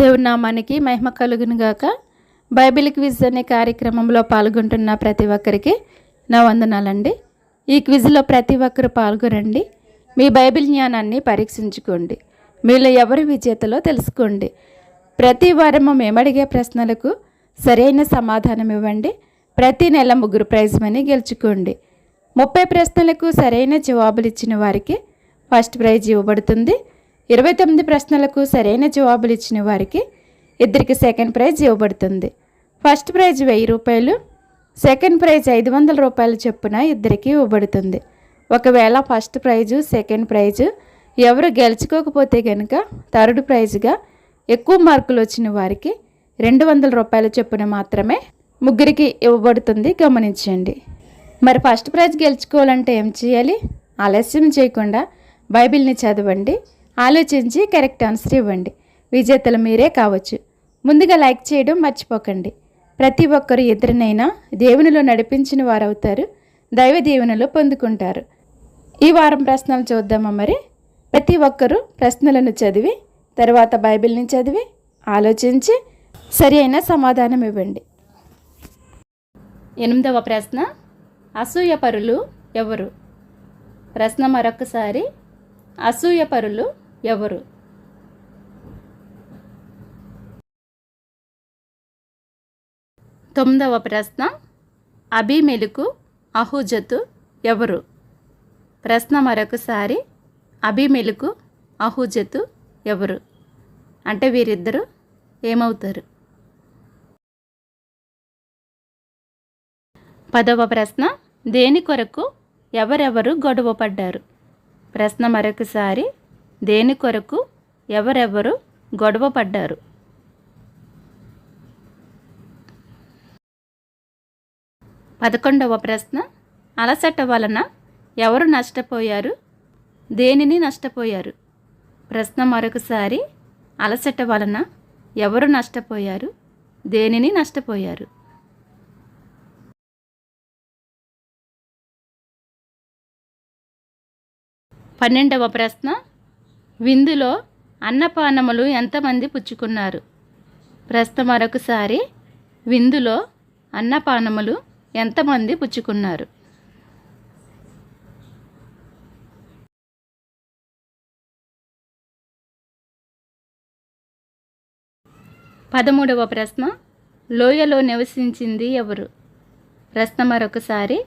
దేవుని నామానికి మహిమ కలుగునుగాక బైబిల్ క్విజ్ అనే కార్యక్రమంలో పాల్గొంటున్న ప్రతి ఒక్కరికి నా వందనాలండి. ఈ క్విజ్లో ప్రతి ఒక్కరు పాల్గొనండి. మీ బైబిల్ జ్ఞానాన్ని పరీక్షించుకోండి. మీలో ఎవరు విజేతలో తెలుసుకోండి. ప్రతి వారము మేమడిగే ప్రశ్నలకు సరైన సమాధానం ఇవ్వండి. ప్రతి నెల ముగ్గురు ప్రైజ్ మనీ గెలుచుకోండి. ముప్పై ప్రశ్నలకు సరైన జవాబులు ఇచ్చిన వారికి ఫస్ట్ ప్రైజ్ ఇవ్వబడుతుంది. ఇరవై తొమ్మిది ప్రశ్నలకు సరైన జవాబులు ఇచ్చిన వారికి ఇద్దరికి సెకండ్ ప్రైజ్ ఇవ్వబడుతుంది. ఫస్ట్ ప్రైజ్ వెయ్యి రూపాయలు సెకండ్ ప్రైజ్ ఐదు వందల రూపాయలు చొప్పున ఇద్దరికి ఇవ్వబడుతుంది. ఒకవేళ ఫస్ట్ ప్రైజు సెకండ్ ప్రైజు ఎవరు గెలుచుకోకపోతే కనుక థర్డ్ ప్రైజ్గా ఎక్కువ మార్కులు వచ్చిన వారికి రెండు వందల రూపాయల చొప్పున మాత్రమే ముగ్గురికి ఇవ్వబడుతుంది. గమనించండి. మరి ఫస్ట్ ప్రైజ్ గెలుచుకోవాలంటే ఏం చేయాలి? ఆలస్యం చేయకుండా బైబిల్ని చదవండి. ఆలోచించి కరెక్ట్ ఆన్సర్ ఇవ్వండి. విజేతలు మీరే కావచ్చు. ముందుగా లైక్ చేయడం మర్చిపోకండి. ప్రతి ఒక్కరు ఇద్దరినైనా దేవునిలో నడిపించిన వారు అవుతారు దైవ దీవెనలు పొందుకుంటారు. ఈ వారం ప్రశ్నలు చూద్దామా మరి? ప్రతి ఒక్కరూ ప్రశ్నలను చదివి తర్వాత బైబిల్ని చదివి ఆలోచించి సరి అయిన సమాధానం ఇవ్వండి. ఎనిమిదవ ప్రశ్న. అసూయపరులు ఎవరు? ప్రశ్న మరొకసారి. అసూయపరులు ఎవరు? తొమ్మిదవ ప్రశ్న. అభిమెలుకు అహుజతు ఎవరు? ప్రశ్న మరొకసారి. అభిమెలుకు అహుజతు ఎవరు? అంటే వీరిద్దరు ఏమవుతారు? పదవ ప్రశ్న. దేని కొరకు ఎవరెవరు గొడవ పడ్డారు ప్రశ్న మరొకసారి. దేని కొరకు ఎవరెవరు గొడవ పడ్డారు పదకొండవ ప్రశ్న. అలసట వలన ఎవరు నష్టపోయారు? దేనిని నష్టపోయారు? ప్రశ్న మరొకసారి. అలసట వలన ఎవరు నష్టపోయారు? దేనిని నష్టపోయారు? పన్నెండవ ప్రశ్న. విందులో అన్నపానములు ఎంతమంది పుచ్చుకున్నారు? ప్రశ్న మరొకసారి విందులో అన్నపానములు ఎంతమంది పుచ్చుకున్నారు? పదమూడవ ప్రశ్న. లోయలో నివసించింది ఎవరు? ప్రశ్న మరొకసారి.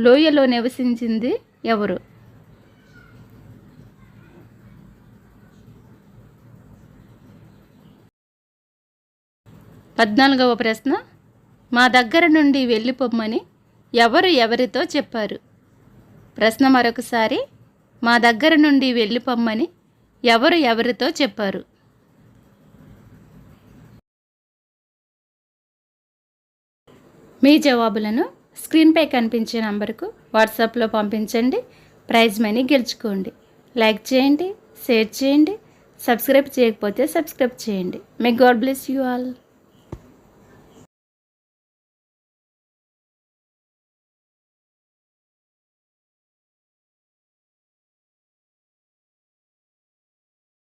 లోయలో నివసించింది ఎవరు? పద్నాలుగవ ప్రశ్న మా దగ్గర నుండి వెళ్ళిపోమ్మని ఎవరు ఎవరితో చెప్పారు? ప్రశ్న మరొకసారి మా దగ్గర నుండి వెళ్ళిపోమ్మని ఎవరు ఎవరితో చెప్పారు? మీ జవాబులను స్క్రీన్పై కనిపించే నంబర్కు వాట్సాప్లో పంపించండి. ప్రైజ్ మనీ గెలుచుకోండి. లైక్ చేయండి షేర్ చేయండి సబ్స్క్రైబ్ చేయకపోతే సబ్స్క్రైబ్ చేయండి. May God bless you all